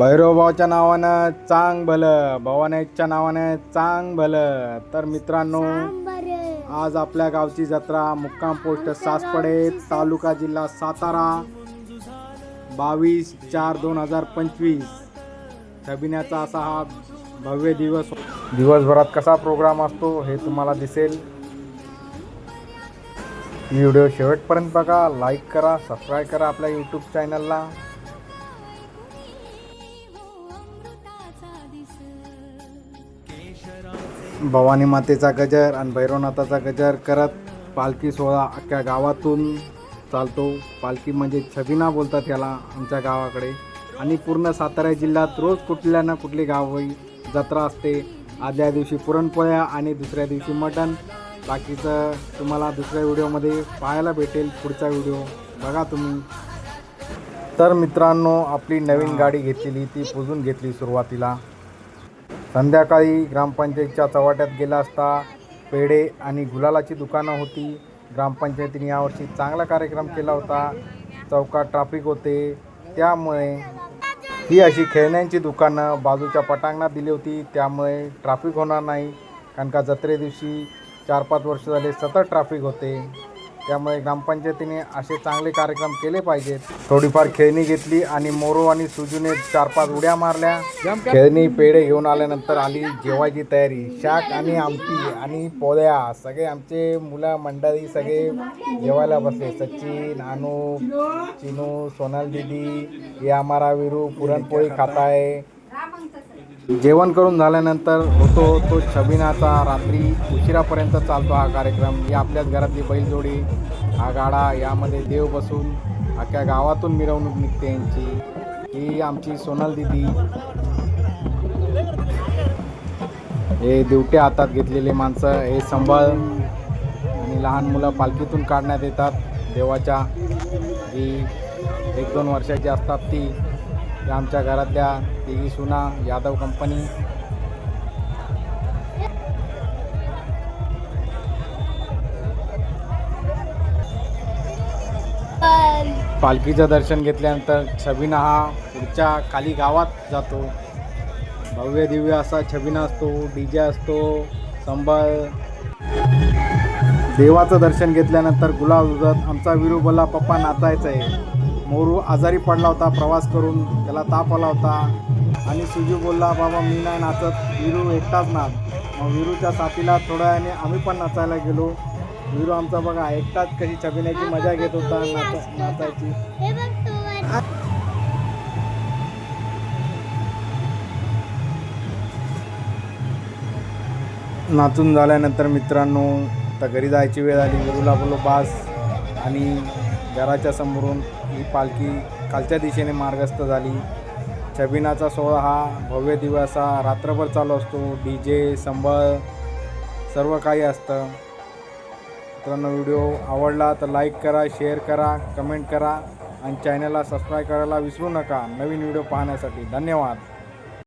भैरवभावाच्या नावानं चांग भलं भवानीच्या नावानं चांग भलं. तर मित्रांनो आज आपल्या गावची जत्रा मुक्काम पोस्ट सासपडे तालुका जिल्हा सातारा बावीस चार दोन हजार पंचवीस. छबिन्याचा असा हा भव्य दिवस. दिवसभरात कसा प्रोग्राम असतो हे तुम्हाला दिसेल. व्हिडिओ शेवटपर्यंत बघा लाईक करा सबस्क्राईब करा आपल्या यूट्यूब चॅनलला भवानी मातेचा गजर आणि भैरवनाथाचा गजर करत पालखी सोहळा अख्ख्या गावातून चालतो. पालखी म्हणजे छबिना बोलतात याला आमच्या गावाकडे. आणि पूर्ण सातारा जिल्ह्यात रोज कुठल्या ना कुठली गावही जत्रा असते. आदल्या दिवशी पुरणपोळ्या आणि दुसऱ्या दिवशी मटण. बाकीचं तुम्हाला दुसऱ्या व्हिडिओमध्ये पाहायला भेटेल पुढचा व्हिडिओ. बघा तुम्ही. तर मित्रांनो आपली नवीन गाडी घेतलेली ती पुजून घेतली सुरुवातीला. संध्याकाळी ग्रामपंचायतच्या चव्हाट्यात गेला असता पेढे आणि गुलालाची दुकानं होती. ग्रामपंचायतीने यावर्षी चांगला कार्यक्रम केला होता. चौकात ट्राफिक होते. त्यामुळे ही अशी खेळण्यांची दुकानं बाजूच्या पटांगणात दिली होती. त्यामुळे ट्राफिक होणार नाही. कारण का जत्रे दिवशी चार पाच वर्ष झाले सतत ट्राफिक होते. त्यामुळे ग्रामपंचायतीने असे चांगले कार्यक्रम केले पाहिजेत. थोडीफार खेळणी घेतली आणि मोरो आणि सुजूने चार पाच उड्या मारल्या. खेळणी पेढे घेऊन आल्यानंतर आली जेवायची तयारी. शाक आणि आमटी आणि पोळ्या सगळे आमचे मुलं मंडळी सगळे जेवायला बसले. सचिन अनु चिनू सोनल दीदी ये आम्हारा विरू पुरणपोळी खाताय. जेवण करून झाल्यानंतर होतो तो छबिनाचा रात्री उशिरापर्यंत चालतो हा कार्यक्रम. ही आपल्याच घरातली बैलजोडी हा गाडा यामध्ये देव बसून अख्ख्या गावातून मिरवणूक निघते यांची. ही आमची सोनल दिदी. हे दिवटे हातात घेतलेले माणसं हे संभाळ आणि लहान मुलं पालखीतून काढण्यात येतात. देवाच्या जी एक दोन वर्षाची असतात ती या आमच्या घरातल्या तिघी सुना यादव कंपनी पालखीचं दर्शन घेतल्यानंतर छबिना हा पुढच्या खाली गावात जातो. भव्य दिव्य असा छबिना असतो डी जे असतो संबळ. देवाचं दर्शन घेतल्यानंतर गुलाब उजत आमचा विरू बोला पप्पा नाचायचं आहे मोरू आजारी पडला होता प्रवास करून त्याला ताप आला होता. आणि सुजू बोलला बाबा मी नाही नाचत विरू एकटाच नाच. मग विरूच्या साथीला थोड्या वेळाने आम्ही पण नाचायला गेलो. विरू आमचा बघा एकटाच कशी छबिण्याची मजा घेत होता नाच नाचायची. नाचून झाल्यानंतर मित्रांनो आता घरी जायची वेळ आली. गुरुला बोलो बास. आणि घराच्या समोरून ही पालखी खालच्या दिशेने मार्गस्थ झाली. छबिनाचा सोहळा हा भव्य दिवस हा रात्रभर चालू असतो. डी जे संबळ सर्व काही असतं. मित्रांनो व्हिडिओ आवडला तर लाईक करा शेअर करा कमेंट करा आणि चॅनलला सबस्क्राईब करायला विसरू नका. नवीन व्हिडिओ पाहण्यासाठी धन्यवाद.